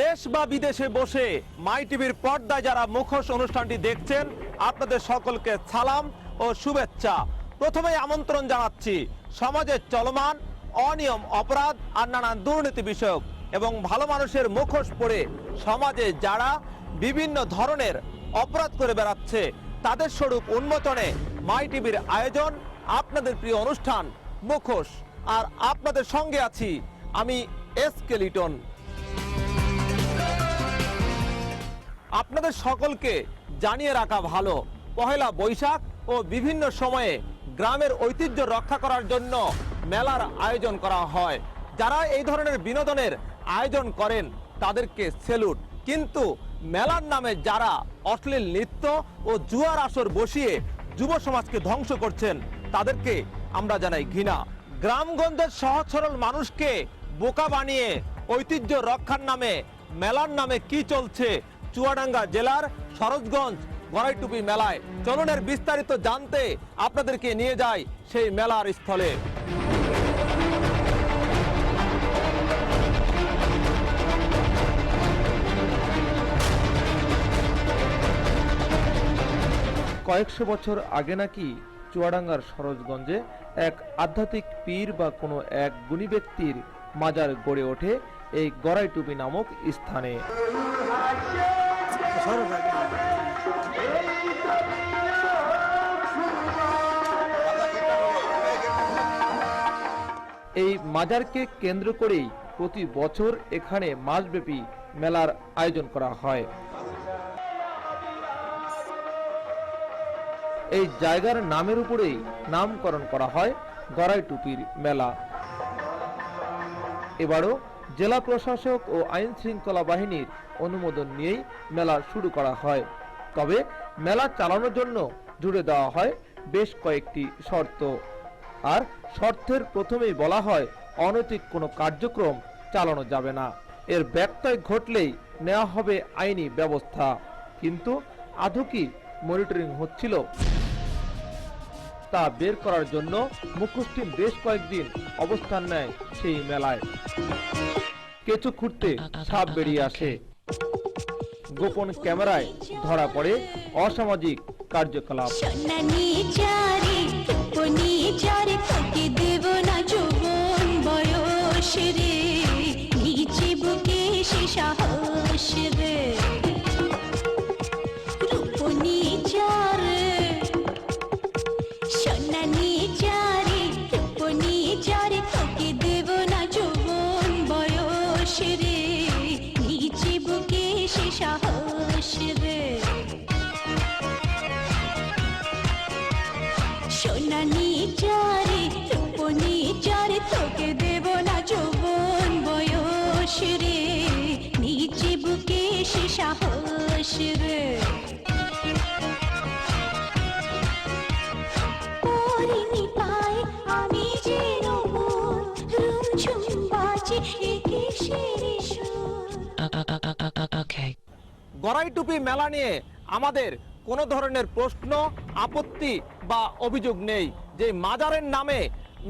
দেশ বা বিদেশে বসে মাই টিভির পর্দায় যারা মুখোশ অনুষ্ঠানটি দেখছেন, আপনাদের সকলকে সালাম ও শুভেচ্ছা। প্রথমেই আমন্ত্রণ জানাচ্ছি সমাজের চলমান, অনিয়ম, অপরাধ আর নানান দুর্নীতি বিষয়ক এবং ভালো মানুষের মুখোশ পরে সমাজে যারা বিভিন্ন ধরনের অপরাধ করে বেড়াচ্ছে, তাদের স্বরূপ উন্মোচনে মাই টিভির আয়োজন, আপনাদের প্রিয় অনুষ্ঠান, মুখোশ। আর আপনাদের সঙ্গে আছি আমি এস কে লিটন। আপনাদের সকলকে জানিয়ে রাখা ভালো। পহেলা বৈশাখ ও বিভিন্ন সময়ে গ্রামের ঐতিহ্য রক্ষা করার জন্য মেলার আয়োজন করা হয়। যারা এই ধরনের বিনোদনের আয়োজন করেন, তাদেরকে সেলুট। কিন্তু মেলার নামে যারা অশ্লীল নৃত্য ও জুয়ার আসর বসিয়ে যুব সমাজকে ধ্বংস করছেন, তাদেরকে আমরা জানাই ঘৃণা। গ্রামগঞ্জের সহজ সরল মানুষকে বোকা বানিয়ে ঐতিহ্য রক্ষার নামে, মেলার নামে কি চলছে চুয়াডাঙ্গা জেলার সরোজগঞ্জ গড়াইটুপি মেলায়। চলনের বিস্তারিত জানতে আপনাদেরকে নিয়ে যায় সেই মেলার স্থলে। কয়েকশো বছর আগে নাকি চুয়াডাঙ্গার সরোজগঞ্জে এক আধ্যাত্মিক পীর বা কোনো এক গুণী ব্যক্তির মাজার গড়ে ওঠে এই গড়াইটুপি নামক স্থানে। এই মাজারকে কেন্দ্র করেই প্রতি বছর এখানে মাসব্যাপী মেলার আয়োজন করা হয়। এই জায়গার নামের উপরেই নামকরণ করা হয় গড়াই টুপির মেলা। এবারও জেলা প্রশাসক ও আইন শৃঙ্খলা বাহিনীর অনুমোদন নিয়েই মেলা শুরু করা হয়। তবে মেলা চালানোর জন্য জুড়ে দেওয়া হয় বেশ কয়েকটি শর্ত। আর শর্তের প্রথমেই বলা হয়, অনৈতিক কোনো কার্যক্রম চালানো যাবে না। এর ব্যত্যয় ঘটলেই নেওয়া হবে আইনি ব্যবস্থা। কিন্তু আদৌ কি মনিটরিং হচ্ছিল? তা বের করার জন্য মুখোশ বেশ কয়েকদিন অবস্থান নেয় সেই মেলায়। কেঁচো খুঁড়তে সাপ বেরিয়ে আসে। গোপন ক্যামেরায় ধরা পড়ে অসামাজিক কার্যকলাপ। দেব না যৌবন বয়স গড়াইটুপি মেলা নিয়ে আমাদের কোনো ধরনের প্রশ্ন, আপত্তি বা অভিযোগ নেই। যে মাজারের নামে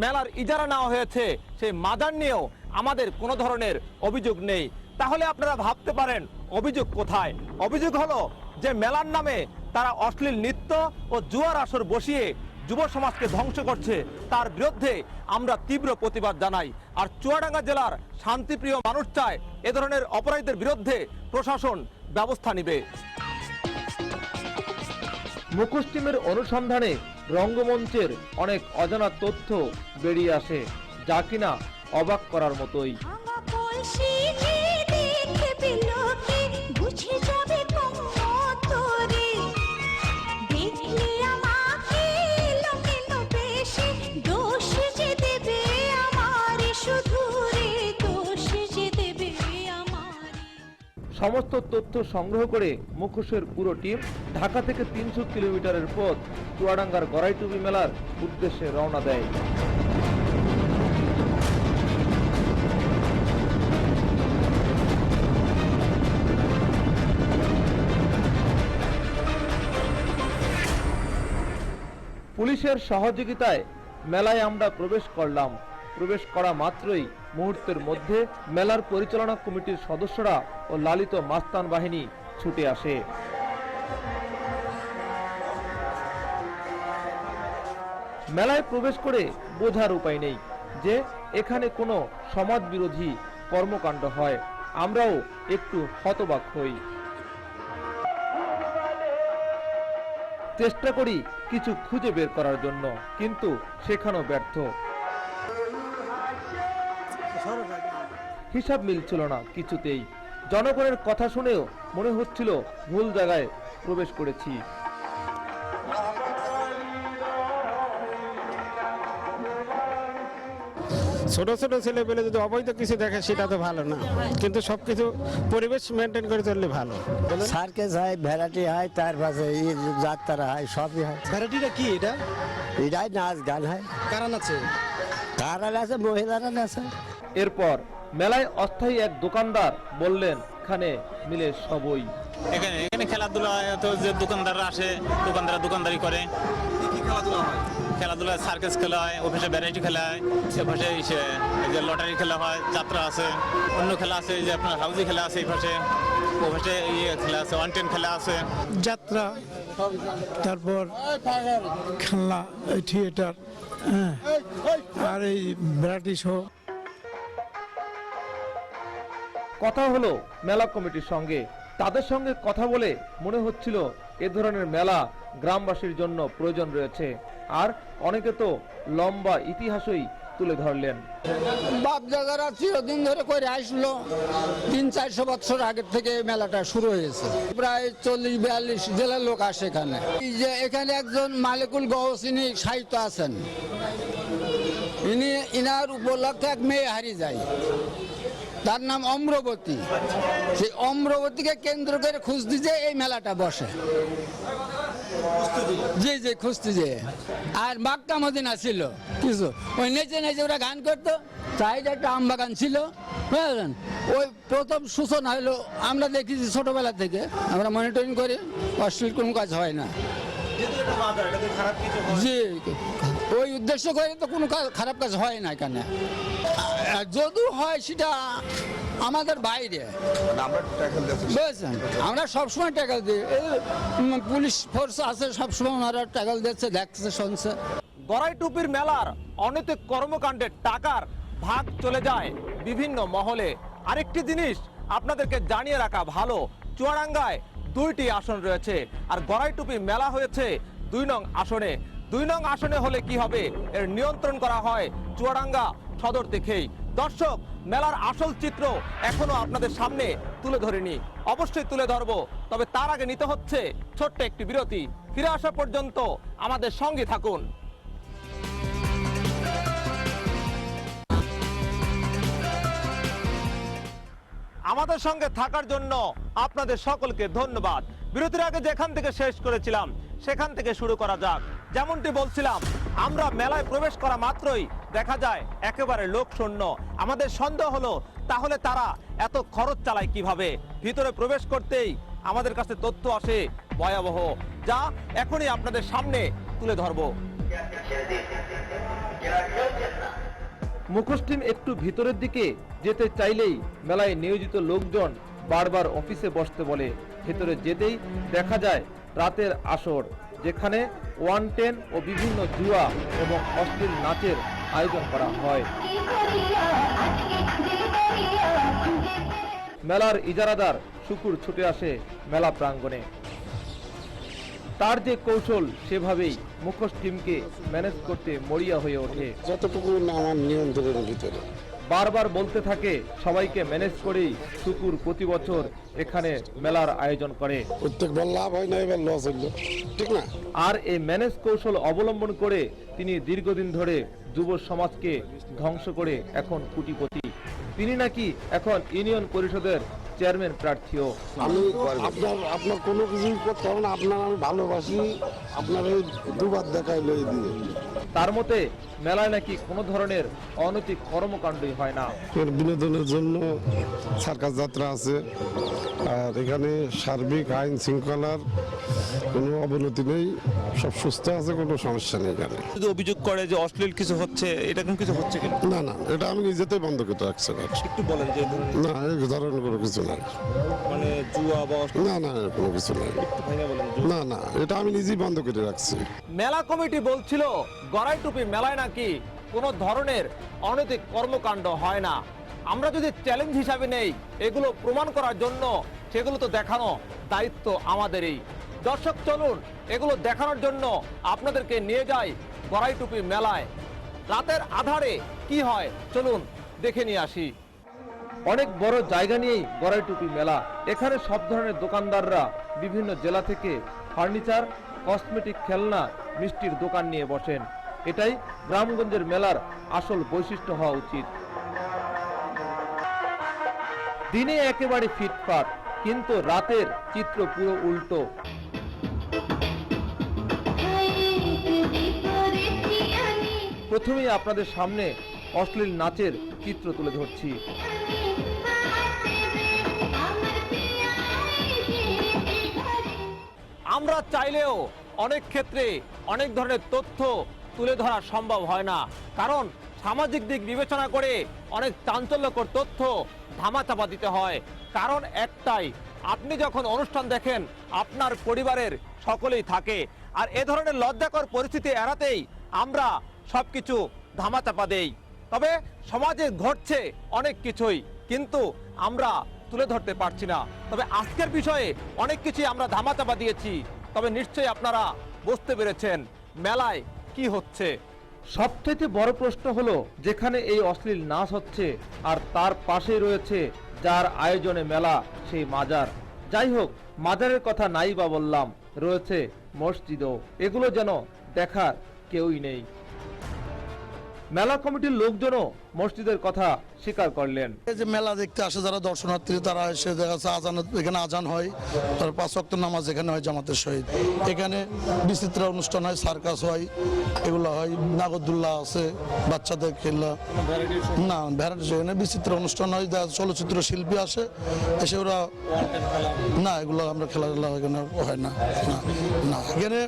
মেলার ইজারা নেওয়া হয়েছে সেই মাজার নিয়েও আমাদের কোনো ধরনের অভিযোগ নেই। তাহলে আপনারা ভাবতে পারেন, অভিযোগ কোথায়? অভিযোগ হলো যে মেলার নামে তারা অশ্লীল নৃত্য ও জুয়ার আসর বসিয়ে যুব সমাজকে ধ্বংস করছে। তার বিরুদ্ধে আমরা তীব্র প্রতিবাদ জানাই। আর চুয়াডাঙ্গা জেলার শান্তিপ্রিয় মানুষ চায় এ ধরনের অপরাধীদের বিরুদ্ধে প্রশাসন ব্যবস্থা নেবে। মুখোশ টিমের অনুসন্ধানে রঙ্গমঞ্চের অনেক অজানা তথ্য বেরিয়ে আসে যা কিনা অবাক করার মতোই। সমস্ত তথ্য সংগ্রহ করে মুখোশের পুরো টিম ঢাকা থেকে তিনশো কিলোমিটারের পথ চুয়াডাঙ্গার গড়াইটুবি মেলার উদ্দেশ্যে রওনা দেয়। পুলিশের সহযোগিতায় মেলায় আমরা প্রবেশ করলাম। প্রবেশ করা মাত্রই মুহূর্তের মধ্যে মেলার পরিচালনা কমিটির সদস্যরা ও লালিত মাস্তান বাহিনী ছুটে আসে। মেলায় প্রবেশ করে বোঝার উপায় নেই যে এখানে কোনো সমাজ বিরোধী কর্মকাণ্ড হয়। আমরাও একটু হতবাক হই। চেষ্টা করি কিছু খুঁজে বের করার জন্য, কিন্তু সেখানেও ব্যর্থ। হিসাব মিলছিল না কিছুতেই। জনগণের কথা শুনেও মনে হচ্ছিল ভুল জায়গায় প্রবেশ করেছি। ছোট ছোট ছেলে পেলে যদি অবৈধ কিছু দেখে সেটা তো ভালো না। কিন্তু সব কিছু পরিবেশ মেনটেন করে চললে ভালো। সার্কেস হয় ভ্যারাইটি হয় তার পাশে যাত্রা হয় সবই হয়। ভ্যারাইটিটা কি এটা? এটাই নাচ গান হয়। কারণ আছে কারা আছে মহিলারা আছে এরপর মেলায় অস্থায়ী এক দোকানদার বললেন এখানে মিলে সবই। এখানে এখানে খেলাধুলা তো যে দোকানদাররা আসে দোকানদাররা দোকানদারি করে। খেলাধুলা হয়? সার্কাস খেলা হয় অফিসে ভ্যারাইটি খেলা হয় এপাশে যে লটারি খেলা হয় যাত্রা আছে। অন্য খেলা আছে এই যে আপনার হাউজি খেলা আছে এই পাশে। পাশে ইয়ে খেলা আছে ওয়ান টেন খেলা আছে। যাত্রা তারপর খেলনা এই থিয়েটার হ্যাঁ। আর এই ভ্যারাইটি শো কথা হলো মেলা কমিটির সঙ্গে। তাদের সঙ্গে কথা বলে মনে হচ্ছিল এ ধরনের মেলা গ্রামবাসীর জন্য প্রয়োজন রয়েছে। আর অনেকে তো লম্বা ইতিহাসই তুলে ধরলেন। বাপ দাদারা চিরদিন ধরে করে আসলো। তিন, চারশো বছর আগের থেকে মেলাটা শুরু হয়েছে। প্রায় চল্লিশ, বিয়াল্লিশ জেলার লোক আসে এখানে। যে এখানে একজন মালিকুল গহসিনী সাহিত্য আছেন। ইনি, ইনার উপলক্ষে এক মেয়ে হারিয়ে যায়। তার নাম অম্রবতী। সেই অম্রবতীকে কেন্দ্র করে খুঁজতে যে এই মেলাটা বসে। জি জি খুঁজতে যে। আর মাক্কা মদিনা ছিল। কিছু। ওই নেচে নেচে ওরা গান করতো। সাইডে একটা আম বাগান ছিল। বুঝলেন? ওই প্রথম সূচনা হলো, আমরা দেখেছি ছোটবেলা থেকে, আমরা মনিটরিং করি, অশ্লীল কোনো কাজ হয় না। জি ওই উদ্দেশ্য করে তো কোনো খারাপ কাজ হয় না এখানে। যদিও হয় সেটা আমাদের বাইরে। বুঝছেন? আমরা সবসময় ট্যাকল দিই। পুলিশ ফোর্স আছে, সবসময় ওনারা ট্যাকল দিচ্ছে, দেখছে, শুনছে। গড়াই টুপির মেলার অনৈতিক কর্মকাণ্ডের টাকার ভাগ চলে যায় বিভিন্ন মহলে। আরেকটি জিনিস আপনাদেরকে জানিয়ে রাখা ভালো চুয়াডাঙ্গায় দুইটি আসন রয়েছে। আর গড়াই টুপি মেলা হয়েছে দুই নং আসনে। দুই নং আসনে হলে কি হবে? এর নিয়ন্ত্রণ করা হয় চুয়াডাঙ্গা সদর দেখেই দর্শক, মেলার আসল চিত্র এখনও আপনাদের সামনে তুলে ধরিনি। অবশ্যই তুলে ধরবো, তবে তার আগে নিতে হচ্ছে ছোট্ট একটি বিরতি। ফিরে আসা পর্যন্ত আমাদের সঙ্গে থাকুন। আমাদের সঙ্গে থাকার জন্য আপনাদের সকলকে ধন্যবাদ বিরতির আগে যেখান থেকে শেষ করেছিলাম সেখান থেকে শুরু করা যাক যেমনটি বলছিলাম আমরা মেলায় প্রবেশ করা মাত্রই দেখা যায় একেবারে লোক শূন্য আমাদের সন্দেহ হলো তাহলে তারা এত খরচ চালায় কীভাবে ভিতরে প্রবেশ করতেই আমাদের কাছে তথ্য আসে ভয়াবহ যা এখনই আপনাদের সামনে তুলে ধরবো মুখোশ টিম একটু ভিতরের দিকে যেতে চাইলেই মেলায় নিয়োজিত লোকজন বারবার অফিসে বসতে বলে। ভেতরে যেতেই দেখা যায় রাতের আসর, যেখানে ওয়ান টেন ও বিভিন্ন জুয়া এবং অশ্লীল নাচের আয়োজন করা হয়। মেলার ইজারাদার শুকুর ছুটে আসে মেলা প্রাঙ্গণে। তার যে কৌশল সেভাবেই মুখোশ টিমকে ম্যানেজ করতে মরিয়া হয়ে ওঠে। যতটুকু আমার নিয়ন্ত্রণের ভিতরে বারবার বলতে থাকে সবাইকে ম্যানেজ করেই শুকুর প্রতি বছর এখানে মেলার আয়োজন করে। প্রত্যেকবার লাভ হয় না এবার লস হইল। ঠিক না? আর এই ম্যানেজ কৌশল অবলম্বন করে তিনি দীর্ঘদিন ধরে যুব সমাজকে ধ্বংস করে এখন কুটিপতি। তিনি নাকি এখন ইউনিয়ন পরিষদের চেয়ারম্যান প্রার্থীও আমি আপনার আপনার কোনো কিছুই করতে হবে না আপনার আমি ভালোবাসি আপনার এই দুবার দেখাই লই দিয়ে। তার মতে মেলায় নাকি কোনো ধরনের অনৈতিক কর্মকাণ্ডই হয় না। বিনোদনের জন্য সার্কাস যাত্রা আছে। আর এখানে সার্বিক আইন শৃঙ্খলার কোনো অবনতি নেই। সব সুস্থ আছে কোনো সমস্যা নেই এখানে। যদি অভিযোগ করে যে অশ্লীল কিছু হচ্ছে এরকম কিছু হচ্ছে কিনা না? না এটা আমি নিজেতেই বন্ধ করতে রাখছি না। একটু বলেন যে না এই ধরনের কোনো কিছু নাই। মানে জুয়া বা অশ্লীল না না এর কোনো কিছু নাই। বলেন না না এটা আমি নিজেই বন্ধ করে রাখছি। মেলা কমিটি বলছিল গড়াই টুপি মেলায় নাকি কোনো ধরনের অনৈতিক কর্মকাণ্ড হয় না। আমরা যদি চ্যালেঞ্জ হিসাবে নেই, এগুলো প্রমাণ করার জন্য সেগুলো তো দেখানো দায়িত্ব আমাদেরই। দর্শক, চলুন, এগুলো দেখানোর জন্য আপনাদেরকে নিয়ে যাই গড়াই টুপি মেলায়। রাতের আধারে কি হয়? চলুন, দেখে নিয়ে আসি। অনেক বড় জায়গা নিয়েই গড়াইটুপি মেলা। এখানে সব ধরনের দোকানদাররা বিভিন্ন জেলা থেকে ফার্নিচার, কসমেটিক খেলনা, মিষ্টির দোকান নিয়ে বসেন। এটাই গ্রামগঞ্জের মেলার আসল বৈশিষ্ট্য হওয়া উচিত। দিনে একেবারে ফিটফাট, কিন্তু রাতের চিত্র পুরো উল্টো। প্রথমেই আপনাদের সামনে অশ্লীল নাচের চিত্র তুলে ধরছি। আমরা চাইলেও অনেক ক্ষেত্রে অনেক ধরনের তথ্য তুলে ধরা সম্ভব হয় না। কারণ সামাজিক দিক বিবেচনা করে অনেক চাঞ্চল্যকর তথ্য ধামাচাপা দিতে হয়। কারণ একটাই, আপনি যখন অনুষ্ঠান দেখেন, আপনার পরিবারের সকলেই থাকে। আর এ ধরনের লজ্জাকর পরিস্থিতি এড়াতেই আমরা সবকিছু ধামাচাপা দেই। তবে সমাজে ঘটছে অনেক কিছুই, কিন্তু আমরা তুলে ধরতে পারছি না। তবে আজকের বিষয়ে অনেক কিছুই আমরা ধামাচাপা দিয়েছি। তবে নিশ্চয়ই আপনারা বুঝতে পেরেছেন, মেলায় কি হচ্ছে? সবথেকে বড় প্রশ্ন হলো, যেখানে এই অশ্লীল নাচ হচ্ছে আর তার পাশেই রয়েছে যার আয়োজনে মেলা, সেই মাজার। যাই হোক, মাজারের কথা নাই বা বললাম, রয়েছে মসজিদও। এগুলো যেন দেখার কেউই নেই। মেলা কমিটির লোকজনও মসজিদের কথা স্বীকার করলেন। এই যে মেলা দেখতে আসে যারা দর্শনার্থী, তারা এসে দেখা যাচ্ছে আজান, এখানে আজান হয়, তার পাঁচ ওয়াক্ত নামাজ এখানে হয় জামাতের সহিত। এখানে বিচিত্র অনুষ্ঠান হয়, সার্কাস হয়, এগুলো হয় নাগরদুল্লাহ আছে, বাচ্চাদের খেলা। না ভ্যারাইটি এখানে বিচিত্র অনুষ্ঠান হয় যাচ্ছে চলচ্চিত্র শিল্পী আসে, এসে ওরা না, এগুলো আমরা খেলাধুলা এখানে হয় না না এখানে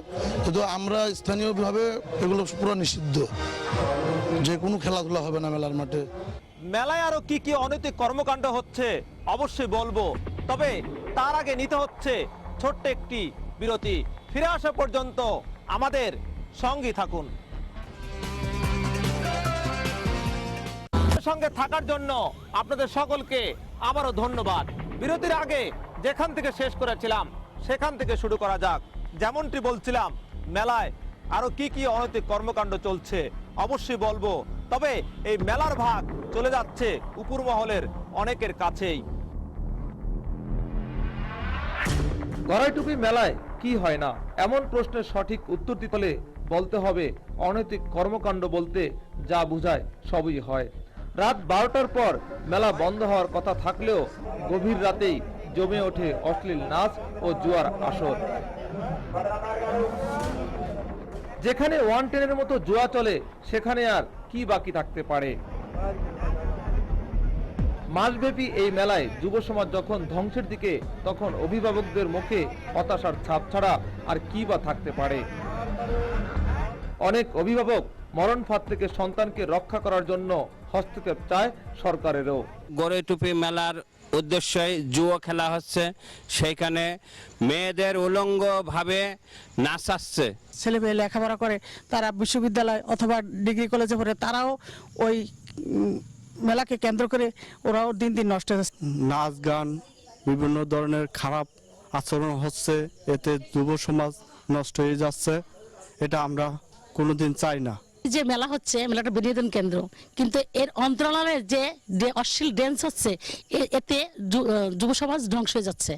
কিন্তু আমরা স্থানীয়ভাবে এগুলো পুরো নিষিদ্ধ। যে কোনো খেলাধুলা হবে না মেলার মাঠে মেলায় আরও কি কি অনৈতিক কর্মকাণ্ড হচ্ছে, অবশ্যই বলব। তবে তার আগে নিতে হচ্ছে ছোট্ট একটি বিরতি। ফিরে আসা পর্যন্ত আমাদের সঙ্গী থাকুন। সঙ্গে থাকার জন্য আপনাদের সকলকে আবারও ধন্যবাদ। বিরতির আগে যেখান থেকে শেষ করেছিলাম, সেখান থেকে শুরু করা যাক। যেমনটি বলছিলাম, মেলায় আরও কি কি অনৈতিক কর্মকাণ্ড চলছে, অবশ্যই বলব তবে এই মেলার ভাগ চলে যাচ্ছে উপর মহলের অনেকের কাছেই। গড়াইটুপি মেলায় কি হয় না? এমন প্রশ্নের সঠিক উত্তর দিতে হলে বলতে হবে, অনৈতিক কর্মকাণ্ড বলতে যা বোঝায় সবই হয়। রাত বারোটার পর মেলা বন্ধ হওয়ার কথা থাকলেও গভীর রাতেই জমে ওঠে অশ্লীল নাচ ও জুয়ার আসর। যেখানে ওয়ান টেনের মতো জোয়া চলে, সেখানে আর কি বাকি থাকতে পারে? মাসব্যাপী এই মেলায় যুব সমাজ যখন ধ্বংসের দিকে, তখন অভিভাবকদের মুখে হতাশার ছাপ ছাড়া আর কি বা থাকতে পারে? অনেক অভিভাবক মরণ ফাঁদ থেকে সন্তানকে রক্ষা করার জন্য হস্তক্ষেপ চায় সরকারেরও। গড়ে টুপি মেলার উদ্দেশ্যে জুয়ো খেলা হচ্ছে। সেইখানে মেয়েদের উলঙ্গভাবে নাচাচ্ছে ছেলে মেয়ে লেখাপড়া করে তারা বিশ্ববিদ্যালয় অথবা ডিগ্রি কলেজে পড়ে তারাও ওই মেলাকে কেন্দ্র করে ওরাও দিন দিন নষ্ট হচ্ছে। নাচ গান বিভিন্ন ধরনের খারাপ আচরণ হচ্ছে এতে যুব সমাজ নষ্ট হয়ে যাচ্ছে। এটা আমরা কোনোদিন চাই না। যে মেলা হচ্ছে মেলাটা বিনোদন কেন্দ্র কিন্তু এর অন্তরালের যে অশ্লীল ড্যান্স হচ্ছে এতে যুব সমাজ ধ্বংস হয়ে যাচ্ছে।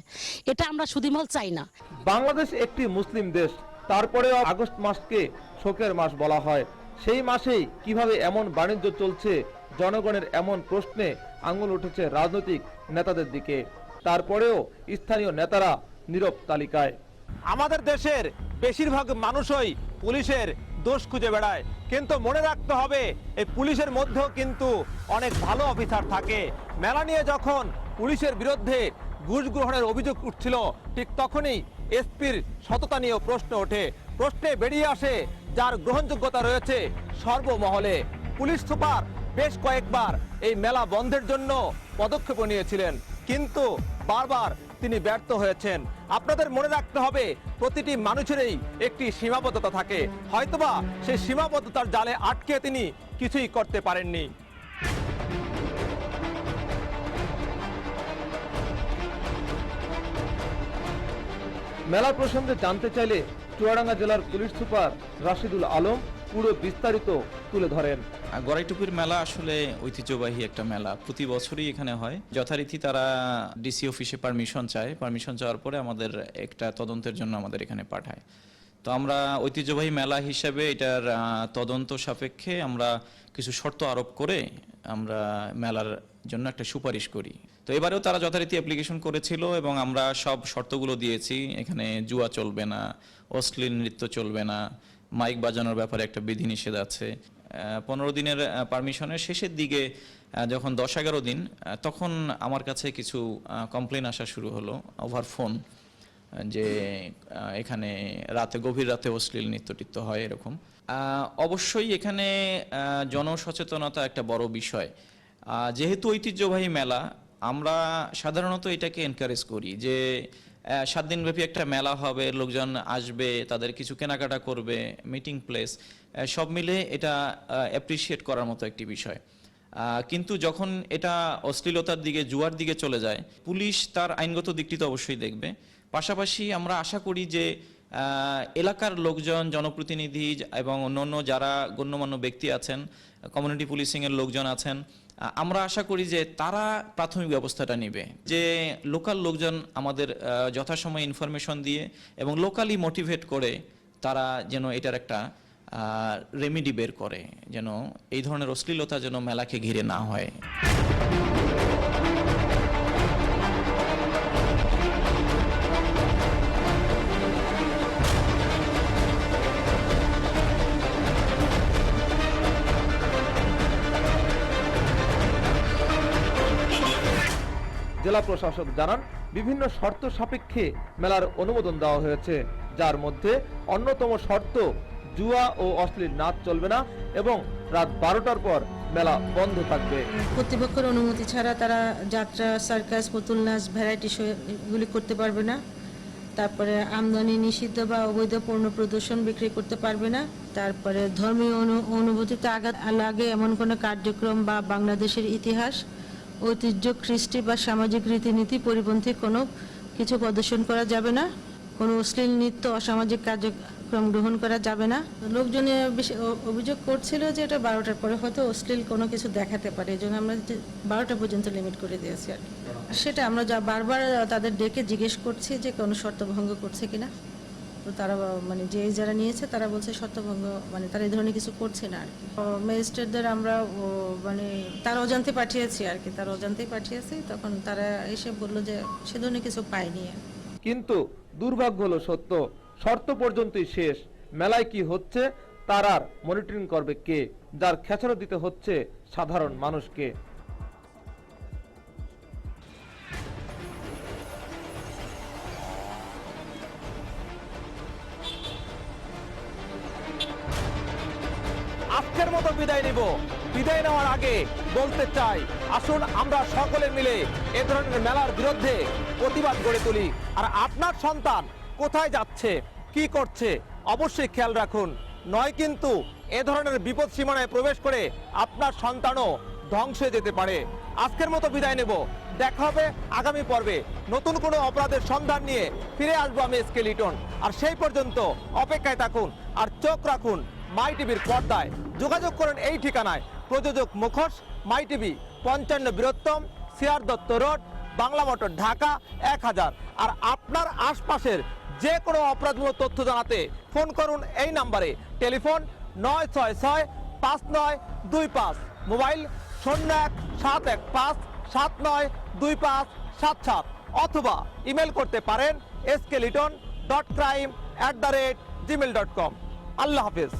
এটা আমরা সুদিমল চাই না। বাংলাদেশ একটি মুসলিম দেশ তারপরেও আগস্ট মাসকে শোকের মাস বলা হয়। সেই মাসেই কীভাবে এমন বাণিজ্য চলছে জনগণের এমন প্রশ্নে আঙুল উঠেছে রাজনৈতিক নেতাদের দিকে। তারপরেও স্থানীয় নেতারা নীরব তালিকায়। আমাদের দেশের বেশিরভাগ মানুষই পুলিশের দোষ খুঁজে বেড়ায়। কিন্তু মনে রাখতে হবে, এই পুলিশের মধ্যেও কিন্তু অনেক ভালো অফিসার থাকে। মেলা নিয়ে যখন পুলিশের বিরুদ্ধে ঘুষ গ্রহণের অভিযোগ উঠছিল, ঠিক তখনই এসপির সততা নিয়েও প্রশ্ন ওঠে। প্রশ্নে বেরিয়ে আসে, যার গ্রহণযোগ্যতা রয়েছে সর্বমহলে। পুলিশ সুপার বেশ কয়েকবার এই মেলা বন্ধের জন্য পদক্ষেপ নিয়েছিলেন। কিন্তু বারবার তিনি ব্যর্থ হয়েছেন। আপনাদের মনে রাখতে হবে, প্রতিটি মানুষেরই একটি সীমাবদ্ধতা থাকে। হয়তোবা সেই সীমাবদ্ধতার জালে আটকে তিনি কিছুই করতে পারেননি। মেলা প্রসঙ্গে জানতে চাইলে চুয়াডাঙ্গা জেলার পুলিশ সুপার রাশিদুল আলম পুরো বিস্তারিত তুলে ধরেন। গড়াইটুপির মেলা আসলে ঐতিহ্যবাহী একটা মেলা। প্রতি বছরই এখানে হয়। যথারীতি তারা ডিসি অফিসে পারমিশন চায়। পারমিশন চাওয়ার পরে আমাদের একটা তদন্তের জন্য আমাদের এখানে পাঠায়। তো আমরা ঐতিহ্যবাহী মেলা হিসাবে এটার তদন্ত সাপেক্ষে আমরা কিছু শর্ত আরোপ করে আমরা মেলার জন্য একটা সুপারিশ করি। তো এবারেও তারা যথারীতি অ্যাপ্লিকেশন করেছিল এবং আমরা সব শর্তগুলো দিয়েছি। এখানে জুয়া চলবে না। অশ্লীল নৃত্য চলবে না, মাইক বাজানোর ব্যাপারে একটা বিধিনিষেধ আছে। পনেরো দিনের পারমিশনের শেষের দিকে যখন দশ এগারো দিন তখন আমার কাছে কিছু কমপ্লেন আসা শুরু হলো ওভার ফোন যে এখানে রাতে, গভীর রাতে অশ্লীল নৃত্য টিত্য হয় এরকম। অবশ্যই এখানে জনসচেতনতা একটা বড় বিষয়। যেহেতু ঐতিহ্যবাহী মেলা, আমরা সাধারণত এটাকে এনকারেজ করি যে সাত দিনব্যাপী একটা মেলা হবে, লোকজন আসবে, তাদের কিছু কেনাকাটা করবে মিটিং প্লেস সব মিলে এটা অ্যাপ্রিসিয়েট করার মতো একটি বিষয়। কিন্তু যখন এটা অশ্লীলতার দিকে, জুয়ার দিকে চলে যায়, পুলিশ তার আইনগত দিকটি তো অবশ্যই দেখবে। পাশাপাশি আমরা আশা করি যে এলাকার লোকজন, জনপ্রতিনিধি এবং অন্যান্য যারা গণ্যমান্য ব্যক্তি আছেন কমিউনিটি পুলিশিংয়ের লোকজন আছেন আমরা আশা করি যে তারা প্রাথমিক ব্যবস্থাটা নেবে। যে লোকাল লোকজন আমাদের যথাসময় ইনফরমেশন দিয়ে এবং লোকালি মোটিভেট করে তারা যেন এটার একটা রেমিডি বের করে, যেন এই ধরনের অশ্লীলতা যেন মেলাকে ঘিরে না হয়। জেলা প্রশাসক জানান, বিভিন্ন শর্ত সাপেক্ষে মেলার অনুমোদন দেওয়া হয়েছে। যার মধ্যে অন্যতম শর্ত, জুয়া ও অশ্লীল নাচ চলবে না এবং রাত বারোটার পর মেলা বন্ধ থাকবে। কর্তৃপক্ষের অনুমতি ছাড়া তারা যাত্রা, সার্কাস, পুতুল নাচ, ভ্যারাইটি এগুলি করতে পারবে না। তারপরে আমদানি, নিষিদ্ধ বা অবৈধ পণ্য প্রদর্শন, বিক্রি করতে পারবে না। তারপরে ধর্মীয় অনু অনুভূতিতে আঘাত লাগে এমন কোনো কার্যক্রম বা বাংলাদেশের ইতিহাস ঐতিহ্য, কৃষ্টি বা সামাজিক রীতিনীতি পরিপন্থী কোনো কিছু প্রদর্শন করা যাবে না। কোনো অশ্লীল নৃত্য, অসামাজিক কার্যক্রম গ্রহণ করা যাবে না। লোকজনে অভিযোগ করছিল যে এটা বারোটার পরে হয়তো অশ্লীল কোনো কিছু দেখাতে পারে। এই জন্য আমরা বারোটা পর্যন্ত লিমিট করে দিয়েছি আর সেটা আমরা যা বারবার তাদের ডেকে জিজ্ঞেস করছি যে কোনো শর্ত ভঙ্গ করছে কিনা। তো তারা মানে যে যারা নিয়েছে তারা বলছে শর্তভঙ্গ মানে তারা এই ধরনের কিছু করছে না আর কি। ম্যাজিস্ট্রেটদের আমরা মানে তার অজান্তে পাঠিয়েছি আর কি, তার অজান্তেই পাঠিয়েছি, তখন তারা এসে বলল যে সে ধরনের কিছু পায়নি কিন্তু দুর্ভাগ্য হলো সত্য, শর্ত পর্যন্তই শেষ। মেলায় কি হচ্ছে, তার আর মনিটরিং করবে কে, যার খেসারত দিতে হচ্ছে সাধারণ মানুষকে। বিদায় নিব। বিদায় নেওয়ার আগে বলতে চাই, আসুন আমরা সকলে মিলে এ ধরনের মেলার বিরুদ্ধে প্রতিবাদ গড়ে তুলি। আর আপনার সন্তান কোথায় যাচ্ছে, কি করছে, অবশ্যই খেয়াল রাখুন। নয় কিন্তু এ ধরনের বিপদ সীমানায় প্রবেশ করে আপনার সন্তানও ধ্বংস হয়ে যেতে পারে। আজকের মতো বিদায় নেব। দেখা হবে আগামী পর্বে নতুন কোনো অপরাধের সন্ধান নিয়ে ফিরে আসব আমি স্কেলিটন। আর সেই পর্যন্ত অপেক্ষায় থাকুন আর চোখ রাখুন মাই টিভির পর্দায়। যোগাযোগ করুন এই ঠিকানায়। প্রযোজক মুখোশ, মাই টিভি, পঞ্চান্ন বৃহত্তম CR Dutta road, Bangla motor Dhaka, এক হাজার। আর আপনার আশপাশের যে কোনো অপরাধমূলক তথ্য জানাতে ফোন করুন এই নাম্বারে। টেলিফোন নয় ছয় ছয় পাঁচ নয় দুই পাঁচ। মোবাইল শূন্য এক সাত এক পাঁচ সাত নয় দুই পাঁচ সাত সাত। অথবা ইমেল করতে পারেন SK Liton dot crime at the rate Gmail dot com Allah Hafiz.